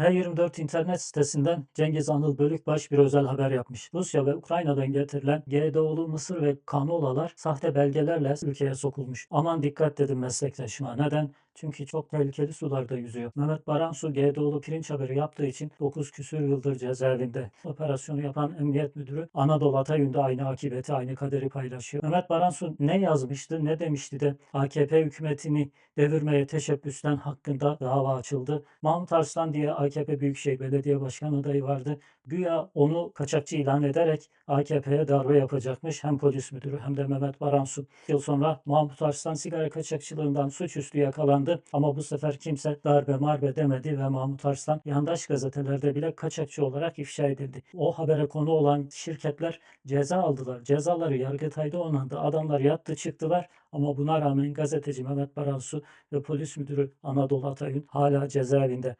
T24 internet sitesinden Cengiz Anıl Bölükbaş bir özel haber yapmış. Rusya ve Ukrayna'dan getirilen GDO'lu mısır ve kanolalar sahte belgelerle ülkeye sokulmuş. Aman dikkat dedim meslektaşıma. Neden? Çünkü çok tehlikeli sularda yüzüyor. Mehmet Baransu GDO'lu pirinç haberi yaptığı için 9 küsür yıldır cezaevinde. Operasyonu yapan Emniyet Müdürü Anadolu Atayün de aynı akıbeti, aynı kaderi paylaşıyor. Mehmet Baransu ne yazmıştı, ne demişti de AKP hükümetini devirmeye teşebbüsten hakkında dava açıldı. Mahmut Arslan diye AKP Büyükşehir Belediye Başkan adayı vardı. Güya onu kaçakçı ilan ederek AKP'ye darbe yapacakmış. Hem polis müdürü hem de Mehmet Baransu. Yıl sonra Mahmut Arslan sigara kaçakçılığından suçüstü yakalandı. Ama bu sefer kimse darbe marbe demedi ve Mahmut Arslan yandaş gazetelerde bile kaçakçı olarak ifşa edildi. O habere konu olan şirketler ceza aldılar. Cezaları Yargıtay'da onandı. Adamlar yattı çıktılar ama buna rağmen gazeteci Mehmet Baransu ve polis müdürü Anadolu Atay'ın hala cezaevinde.